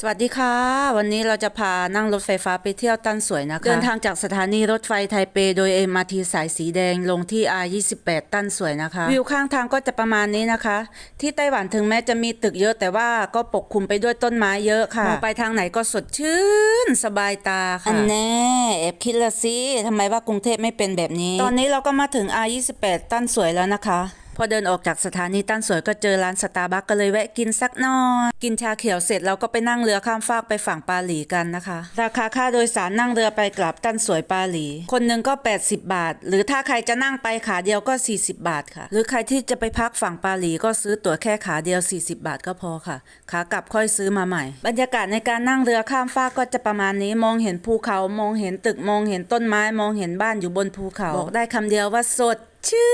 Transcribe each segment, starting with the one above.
สวัสดีค่ะ วันนี้เราจะพานั่งรถไฟฟ้าไปเที่ยวตั้นสวยนะคะ เดินทางจากสถานีรถไฟไทเปโดย MRT สายสีแดงลงที่ R28 ตั้นสวยนะคะ วิวข้างทางก็จะประมาณนี้นะคะ ที่ไต้หวันถึงแม้จะมีตึกเยอะแต่ว่าก็ปกคลุมไปด้วยต้นไม้เยอะค่ะมองไปทางไหนก็สดชื่นสบายตาค่ะอันแน่แอบคิดละสิทำไมว่ากรุงเทพไม่เป็นแบบนี้ ตอนนี้เราก็มาถึง R28 ตั้นสวยแล้วนะคะ พอเดินออกจากสถานีตั้นสวยก็เจอร้านสตาร์บัคก็เลยแวะกินสักหน่อยกินชาเขียวเสร็จเราก็ไปนั่งเรือข้ามฟากไปฝั่งปาหลีกันนะคะ ราคาค่าโดยสารนั่งเรือไปกลับตั้นสวยปาหลี คนหนึ่งก็ 80 บาท หรือถ้าใครจะนั่งไปขาเดียวก็ 40 บาทค่ะ หรือใครที่จะไปพักฝั่งปาหลีก็ซื้อตั๋วแค่ขาเดียว 40 บาทก็พอค่ะ ขากลับค่อยซื้อมาใหม่ บรรยากาศในการนั่งเรือข้ามฟากก็จะประมาณนี้มองเห็นภูเขามองเห็นตึกมองเห็นต้นไม้มองเห็นบ้านอยู่บนภูเขาบอกได้คำเดียวว่าสดชื่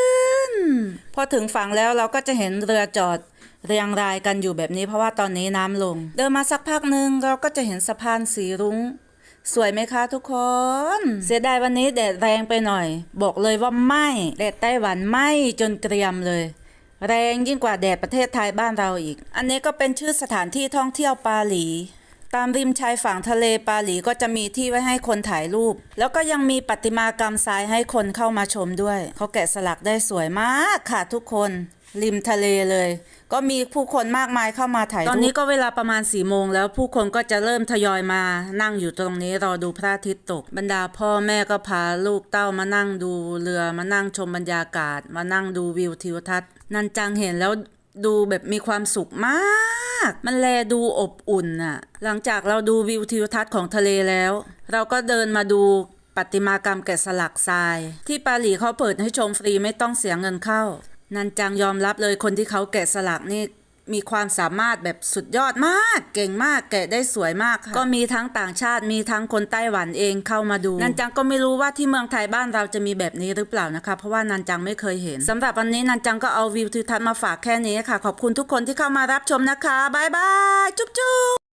น พอถึงฝั่งแล้วเราก็จะเห็นเรือจอดเรียงรายกันอยู่แบบนี้เพราะว่าตอนนี้น้ำลง เดินมาสักพักหนึ่งเราก็จะเห็นสะพานสีรุง้ง สวยไหมคะทุกคน เสียดายวันนี้แดดแรงไปหน่อย บอกเลยว่าไม่แดดไต้หวันไม่จนเกรียมเลย แรงยิ่งกว่าแดดประเทศไทยบ้านเราอีก อันนี้ก็เป็นชื่อสถานที่ท่องเที่ยวปาหลี ตามริมชายฝั่งทะเลปาหลีก็จะมีที่ไว้ให้คนถ่ายรูป แล้วก็ยังมีประติมากรรมทรายให้คนเข้ามาชมด้วย เขาแกะสลักได้สวยมากค่ะทุกคน ริมทะเลเลย ก็มีผู้คนมากมายเข้ามาถ่ายรูป ตอนนี้ก็เวลาประมาณ4ี่โมงแล้วผู้คนก็จะเริ่มทยอยมา นั่งอยู่ตรงนี้รอดูพระอาทิตย์ตก บรรดาพ่อแม่ก็พาลูกเต้ามานั่งดูเรือมานั่งชมบรรยากาศ มานั่งดูวิวทิวทัศน์นันจังเห็นแล้วดูแบบมีความสุขมาก มันแลดูอบอุ่นน่ะ หลังจากเราดูวิวทิวทัศน์ของทะเลแล้ว เราก็เดินมาดูปติมากรรมแกะสลักทราย ที่ปาหลีเขาเปิดให้ชมฟรีไม่ต้องเสียเงินเข้า นันจังยอมรับเลยคนที่เขาแกะสลักนี่ มีความสามารถแบบสุดยอดมาก เก่งมากแกะได้สวยมากค่ะก็มีทั้งต่างชาติมีทั้งคนไต้หวันเองเข้ามาดูนันจังก็ไม่รู้ว่าที่เมืองไทยบ้านเราจะมีแบบนี้หรือเปล่านะคะเพราะว่านันจังไม่เคยเห็นสำหรับวันนี้นันจังก็เอาวิวทิวทัศน์มาฝากแค่นี้ค่ะ ขอบคุณทุกคนที่เข้ามารับชมนะคะบ๊ายบายจุ๊บจุ๊บ